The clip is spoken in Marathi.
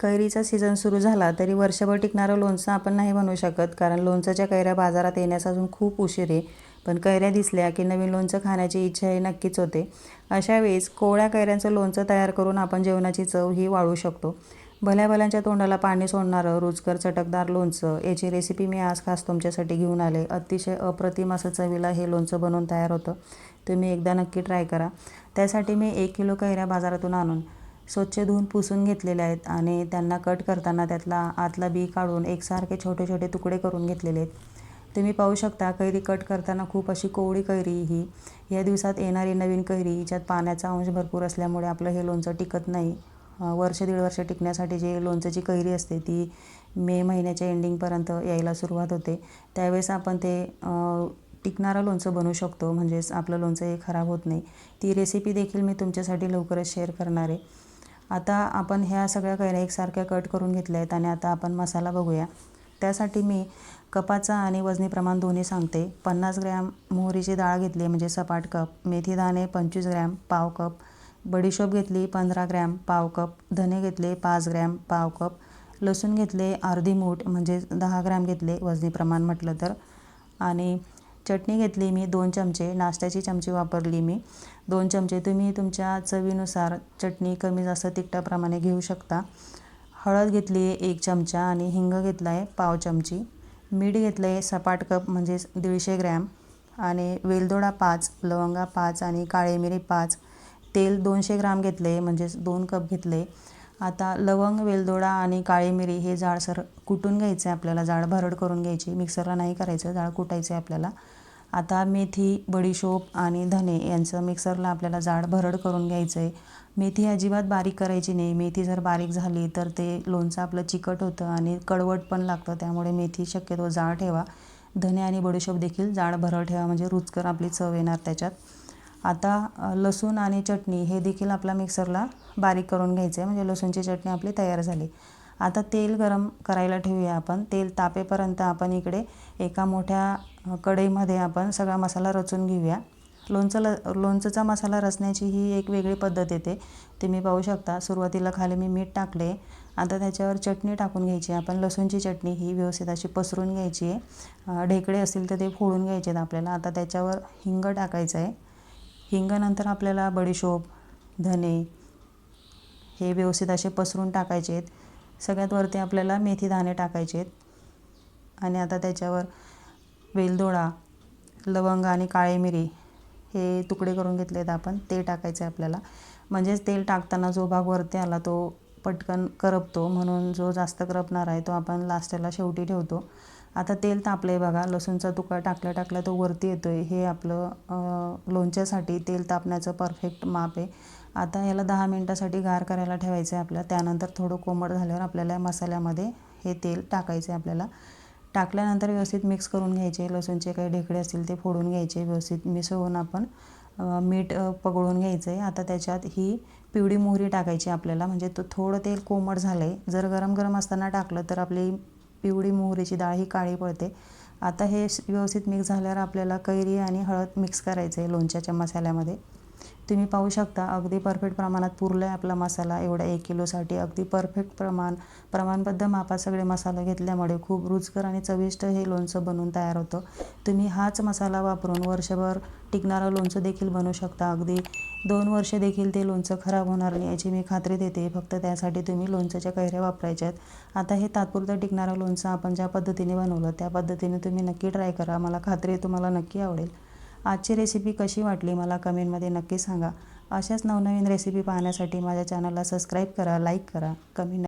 कैरीचा सीझन सुरू झाला तरी वर्षभर टिकणारं लोणचं आपण नाही बनवू शकत कारण लोणचंच्या कैऱ्या बाजारात येण्यास अजून खूप उशीर आहे. पण कैऱ्या दिसल्या की नवीन लोणचं खाण्याची इच्छा ही नक्कीच होते. अशा वेळेस कोवळ्या कैऱ्यांचं लोणचं तयार करून आपण जेवणाची चव ही वाळू शकतो. भल्या भल्यांच्या तोंडाला पाणी सोडणारं रुचकर चटकदार लोणचं याची रेसिपी मी आज खास तुमच्यासाठी घेऊन आले. अतिशय अप्रतिम असं चवीला हे लोणचं बनवून तयार होतं. तुम्ही एकदा नक्की ट्राय करा. त्यासाठी मी एक किलो कैऱ्या बाजारातून आणून स्वच्छ धुवून पुसून घेतलेले आहेत आणि त्यांना कट करताना त्यातला आतला बी काढून एकसारखे छोटे छोटे तुकडे करून घेतलेले आहेत. तुम्ही पाहू शकता कैरी कट करताना खूप अशी कोवळी कैरी ही. या दिवसात येणारी नवीन कैरी हिच्यात पाण्याचा अंश भरपूर असल्यामुळे आपलं हे लोणचं टिकत नाही. वर्ष दीड वर्ष टिकण्यासाठी जे लोणचंची कैरी असते ती मे महिन्याच्या एंडिंगपर्यंत यायला सुरुवात होते. त्यावेळेस आपण ते टिकणारं लोणचं बनवू शकतो म्हणजेच आपलं लोणचं हे खराब होत नाही. ती रेसिपी देखील मी तुमच्यासाठी लवकरच शेअर करणार आहे. आता आपण ह्या सगळ्या कैऱ्या एकसारख्या कट करून घेतल्या आहेत आणि आता आपण मसाला बघूया. त्यासाठी मी कपाचा आणि वजनी प्रमाण दोन्ही सांगते. पन्नास ग्रॅम मोहरीची डाळ घेतली म्हणजे सपाट कप मेथी दाणे पंचवीस ग्रॅम पाव कप बडीशोप घेतली पंधरा ग्रॅम पाव कप धने घेतले पाच ग्रॅम पाव कप लसूण घेतले अर्धी मूठ म्हणजे दहा ग्रॅम घेतले वजनी प्रमाण म्हटलं तर. आणि चटणी घेतली मी दोन चमचे. नाश्त्याची चमची वापरली मी. दोन चमचे. तुम्ही तुमच्या चवीनुसार चटणी कमी जास्त तिखटाप्रमाणे घेऊ शकता. हळद घेतली आहे एक चमचा आणि हिंग घेतला आहे पाव चमची. मीठ घेतलं आहे सपाट कप म्हणजेच दीडशे ग्रॅम. आणि वेलदोडा पाच लवंगा पाच आणि काळे मिरी पाच. तेल दोनशे ग्राम घेतले म्हणजेच दोन कप घेतले आता लवंग वेलदोडा आणि काळी मिरी हे जाडसर कुटून घ्यायचं आहे आपल्याला. जाड भरड करून घ्यायची. मिक्सरला नाही करायचं. जाड कुटायचं आहे आपल्याला. आता मेथी बडीशोप आणि धने यांचं मिक्सरला आपल्याला जाड भरड करून घ्यायचं आहे मेथी अजिबात बारीक करायची नाही. मेथी जर बारीक झाली तर ते लोणचं आपलं चिकट होतं आणि कडवट पण लागतं. त्यामुळे मेथी शक्यतो जाड ठेवा. धने आणि बडीशोप देखील जाड भरड ठेवा. म्हणजे रुचकर आपली चव येणार त्याच्यात. आता लसूण आणि चटणी हे देखील आपला मिक्सरला बारीक करून घ्यायचं आहे म्हणजे लसूणची चटणी आपली तयार झाली. आता तेल गरम करायला ठेवूया आपण. तेल तापेपर्यंत आपण इकडे एका मोठ्या कढईमध्ये आपण सगळा मसाला रचून घेऊया. लोणचं ल लोणचंचा मसाला रचण्याची ही एक वेगळी पद्धत येते. तुम्ही पाहू शकता सुरुवातीला खाली मी मीठ टाकले. आता त्याच्यावर चटणी टाकून घ्यायची. आपण लसूणची चटणी ही व्यवस्थित अशी पसरून घ्यायची आहे. ढेकळे असतील तर ते फोडून घ्यायचे आहेत आपल्याला. आता त्याच्यावर हिंग टाकायचं आहे हिंगानंतर आपल्याला बडीशोप धने हे व्यवस्थित असे पसरून टाकायचे आहेत सगळ्यात वरती आपल्याला मेथी दाणे टाकायचे आहेत आणि आता त्याच्यावर वेलदोडा लवंग आणि काळे मिरी हे तुकडे करून घेतले आहेत आपण. ते टाकायचे आपल्याला. म्हणजेच तेल टाकताना जो भाग वरती आला तो पटकन करपतो. म्हणून जो जास्त करपणार आहे तो आपण लास्टला शेवटी ठेवतो. आता तेल तापलं आहे बघा लसूणचा तुकडा टाकल्या टाकल्या तो वरती येतो आहे हे आपलं लोणच्यासाठी तेल तापण्याचं परफेक्ट माप आहे. आता याला दहा मिनटासाठी गार करायला ठेवायचं आहे आपल्याला. त्यानंतर थोडं कोमट झाल्यावर आपल्याला मसाल्यामध्ये हे तेल टाकायचं आहे आपल्याला. टाकल्यानंतर व्यवस्थित मिक्स करून घ्यायचे. लसूणचे काही ढेकळे असतील ते फोडून घ्यायचे. व्यवस्थित मिसळून आपण मीठ पगळून घ्यायचं आहे आता त्याच्यात ही पिवळी मोहरी टाकायची आपल्याला. म्हणजे तो थोडं तेल कोमट झालं आहे जर गरम गरम असताना टाकलं तर आपली पिवळी मोहरीची डाळ ही काळी पडते. आता हे व्यवस्थित मिक्स झाल्यावर आपल्याला कैरी आणि हळद मिक्स करायचं आहे लोणच्याच्या मसाल्यामध्ये. तुम्ही पाहू शकता अगदी परफेक्ट प्रमाणात पुरला आहे आपला मसाला. एवढ्या एक किलोसाठी अगदी परफेक्ट प्रमाण प्रमाणबद्ध मापात सगळे मसाले घेतल्यामुळे खूप रुचकर आणि चविष्ट हे लोणचं बनवून तयार होतं. तुम्ही हाच मसाला वापरून वर्षभर टिकणारं लोणचं देखील बनवू शकता. अगदी दोन वर्ष देखील ते लोणचं खराब होणार नाही याची मी खात्री देते. फक्त त्यासाठी तुम्ही लोणच्याच्या कैऱ्या वापरायच्यात. आता हे तात्पुरतं टिकणारं लोणचं आपण ज्या पद्धतीने बनवलं त्या पद्धतीने तुम्ही नक्की ट्राय करा. मला खात्री तुम्हाला नक्की आवडेल. आजची रेसिपी कशी वाटली मला कमेंटमध्ये नक्की सांगा. अशाच नवनवीन रेसिपी पाहण्यासाठी माझ्या चॅनलला सबस्क्राईब करा लाईक करा कमेंट